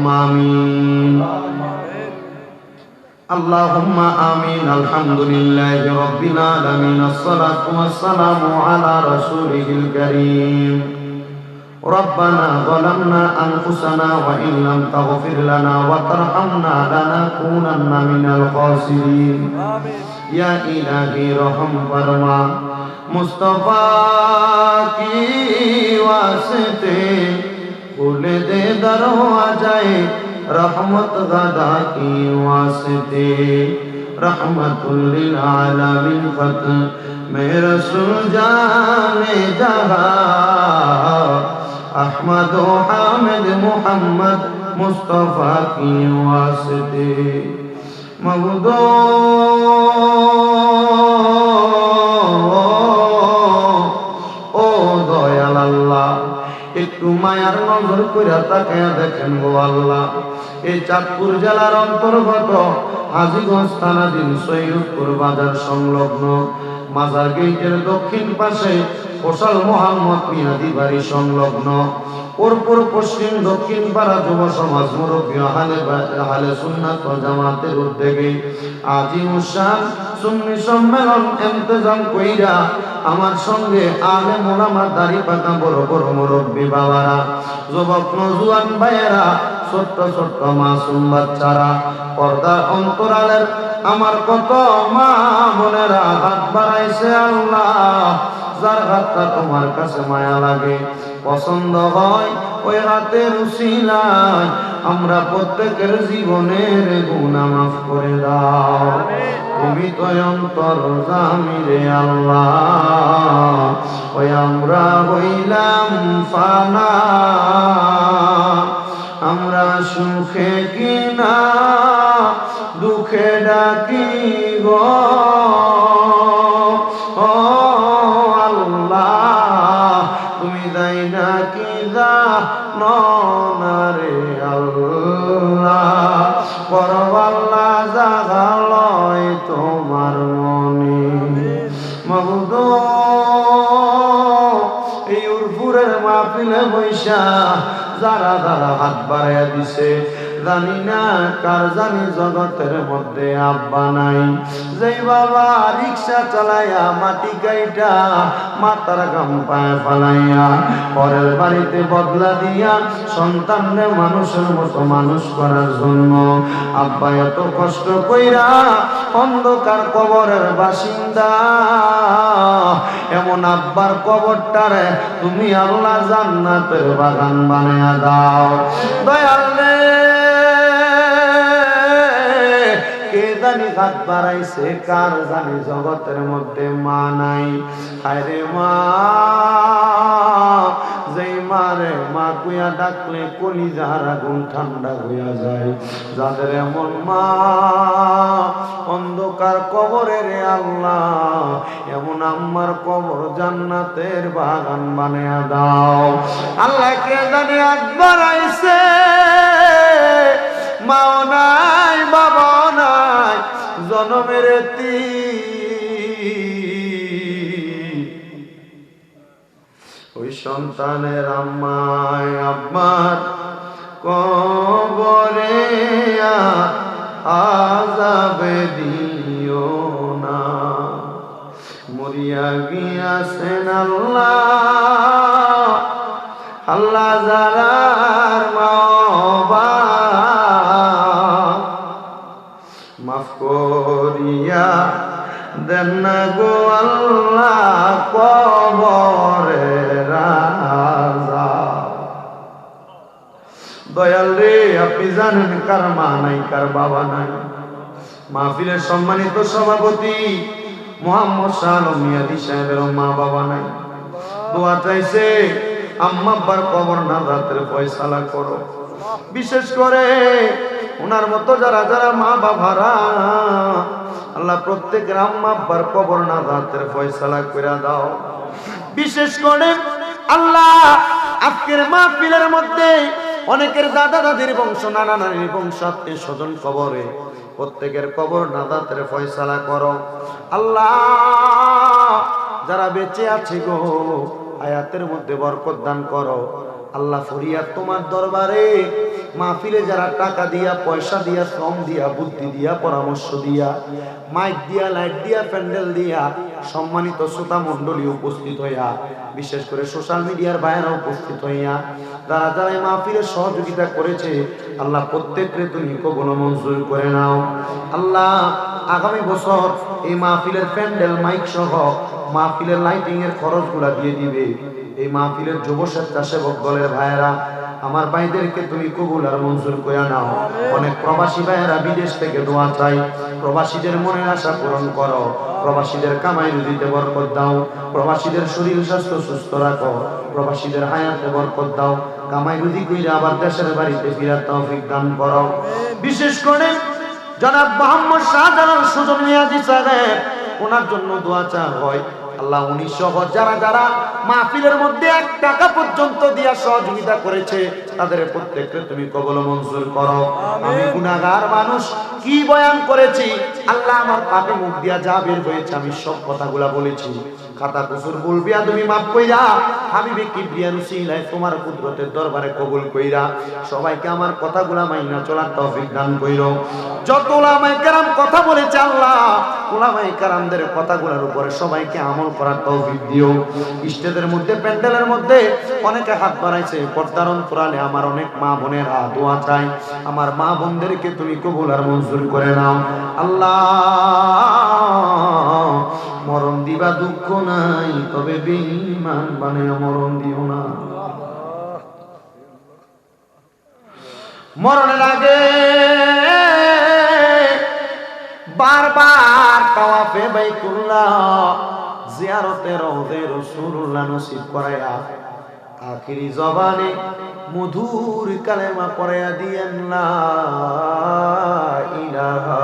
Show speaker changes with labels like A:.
A: اللهم آمين اللهم آمين الحمد لله رب العالمين الصلاة والسلام على رسوله الكريم ربنا ظلمنا أنفسنا وإن لم تغفر لنا وترحمنا لنكونن من الخاسرين يا إلهي رحم فرما مصطفى کی واسطے کھولے دے دروں آ جائے، رحمت غدا کی واسطے۔ رحمت للعالمین فتح میں رسول جان جہا احمد و حامد محمد مصطفیٰ کی واسطے۔ مغدو একটু মায়ার নজর করে তাকায় দেখেন গো আল্লাহ। এই চাঁদপুর জেলার অন্তর্গত হাজিগঞ্জ থানাধীন সৈয়দপুর বাজার সংলগ্ন মাজার গেটের দক্ষিণ পাশে কোশাল মোহাম্মদ মিয়াদি বাড়ি সংলগ্ন। পরপুর পশ্চিম, দক্ষিণ পাড়া যুব সমাজ মুরব্বী হালে হালে সুন্নাত জামাতের উদ্যোগে আজি উসান সুন্নি সম্মেলন এমতেজাম কইরা আমার সঙ্গে আলে মোলামা দাড়ি পাকা বড় বড় মুরব্বী বাবারা, যুবক নজুয়ান ভাইয়েরা, ছোট্ট ছোট্ট মাসুম বাচ্চারা পর্দা অন্তরালের আমার কত মা বোনেরা, হাত বাড়াইছে আল্লাহ। যার হাতটা তোমার কাছে মায়া লাগে। পছন্দ হয়, ওই হাতের উসিলায় আমরা প্রত্যেকের জীবনের গুণা মাফ করে দাও। তুমি তো অন্তর জামিরে আল্লাহ। ওই আমরা হইলাম ফানা। আমরা সুখে কিনা আল্লাহ পরবাল্লা জাগালয় তোমার মনে। মবুদ, এই উরফুরের মাহফিলে বৈশা যারা যারা হাত বাড়াইয়া দিছে জানি না কার জানি জগতের মধ্যে আব্বা নাই। যেই বাবা রিক্সা চালাইয়া মাটি গাইটা মাতার গাম পায়ে ফালাইয়া পরের বাড়িতে বদলা দিয়া সন্তানরে মানুষের মতো মানুষ করার জন্য আব্বা এত কষ্ট কইরা অন্ধকার কবরের বাসিন্দা। এমন আব্বার কবরটারে তুমি আল্লাহ জান্নাতের বাগান বানায়া দাও। দয়াল রে জানি বাড়াইছে, কার জানি জগতের মধ্যে মা নাই। হায়রে মা, যেই মারে মা কুয়া ডাকলে কলি যাহার আগুন ঠান্ডা হইয়া যায়। যাদের এমন মা, অন্ধকার কবরে রে আল্লাহ, এমন আম্মার কবর জান্নাতের বাগান বানিয়ে দাও। আল্লাহ কে জানি হাত বাড়াইছে, মাও নাই। জনমের ওই সন্তানের আম্মায় আব্বার কবরে আজাবে দিও না। মরিয়া গিয়াছেন আল্লাহ আল্লাহ যারার মাফ করিয়া দেন গো আল্লাহ কবরে রাজা। দয়াল রে, আপনি জানেন কার মা নাই, কার বাবা নাই। মাহফিলের সম্মানিত সভাপতি মোহাম্মদ শাহ মিয়াদি সাহেবের মা বাবা নাই। দোয়া চাইছে, আম্মা আব্বার কবর না রাতের ফয়সালা করো। বিশেষ করে ওনার মতো যারা যারা মা বাবারা, আল্লাহ প্রত্যেকের আম্মা আব্বার কবর না রাতের ফয়সালা করে দাও। বিশেষ করে আল্লাহ আজকের মাহফিলের মধ্যে অনেকের দাদা দাদির বংশ, নানা নানির বংশ, আত্মীয় স্বজন কবরে, প্রত্যেকের কবর নাদাতের ফয়সালা করো। আল্লাহ যারা বেঁচে আছে গো, আয়াতের মধ্যে বরকত দান করো। আল্লাহ ফরিয়া তোমার দরবারে। মাহফিলে যারা টাকা দিয়া, পয়সা দিয়া, শ্রম দিয়া, বুদ্ধি দিয়া, পরামর্শ দিয়া, মাইক দিয়া, লাইট দিয়া, প্যান্ডেল দিয়া সম্মানিত শ্রোতা মণ্ডলী উপস্থিত হইয়া, বিশেষ করে সোশ্যাল মিডিয়ার বাইরে উপস্থিত হইয়া, যারা যারা মাহফিলের সহযোগিতা করেছে, আল্লাহ প্রত্যেককে তুমি কবল মঞ্জুর করে নাও। আল্লাহ আগামী বছর এই মাহফিলের প্যান্ডেল, মাইক সহ মাহফিলের লাইটিং এর খরচগুলা দিয়ে দিবে। এই মাহফিলের যুব স্বেচ্ছাসেবক দলের ভাইয়েরা, আমার ভাইদেরকে তুমি কবুল আর মঞ্জুর করে নাও। অনেক প্রবাসী ভাইয়েরা বিদেশ থেকে দোয়া চাই। প্রবাসীদের মনের আশা পূরণ করো। প্রবাসীদের কামাই রুজিতে বরকত দাও। প্রবাসীদের শরীর স্বাস্থ্য সুস্থ রাখো। প্রবাসীদের হায়াতে বরকত দাও। কামাই রুজি কইরে আবার দেশের বাড়িতে ফিরার তৌফিক দান করো। বিশেষ করে জনাব মোহাম্মদ শাহজালাল সুজন মিয়াজি সাহেব, ওনার জন্য দোয়া চা হয়। আল্লাহ উনি সহ যারা যারা মাহফিলের মধ্যে এক টাকা পর্যন্ত দিয়া সহযোগিতা করেছে তাদের প্রত্যেককে তুমি কবল মঞ্জুর করো। আমি গুনাহগার মানুষ কি বয়ান করেছি? আল্লাহ আমার পাপে মুখ দিয়া যা বের হয়েছে আমি সব কথাগুলা বলেছি। খাতা কুসুর বলবিয়া, তুমি মাফ কইরা বিকি বিয়ার উসিলায় তোমার কুদরতের দরবারে কবুল কইরা। সবাইকে আমার কথাগুলা মাইনা চলার তৌফিক দান কইরো। যত ওলামায়ে কেরাম কথা বলেছে আল্লাহ ওলামায়ে কেরামদের কথাগুলোর উপরে সবাইকে আমল করার তৌফিক দিও। স্টেজের মধ্যে, প্যান্ডেলের মধ্যে অনেকে হাত বাড়াইছে পর্দারণ কোরআনে আমার অনেক মা বোনেরা দোয়া চাই আমার মা বোনদেরকে তুমি কবুল আর মঞ্জুর করে নাও। আল্লাহ মরণ দিবা দুঃখ নাই, তবে বেঈমান বানায় মরণ দিও না। মরণের আগে বারবার তাওয়াফে বাইতুল্লাহ জিয়ারতে রওজে রাসূলুল্লাহ নসিব করায়া আখিরি জবানে মধুর কালেমা পড়ায়া দিয়েন, লা ইলাহা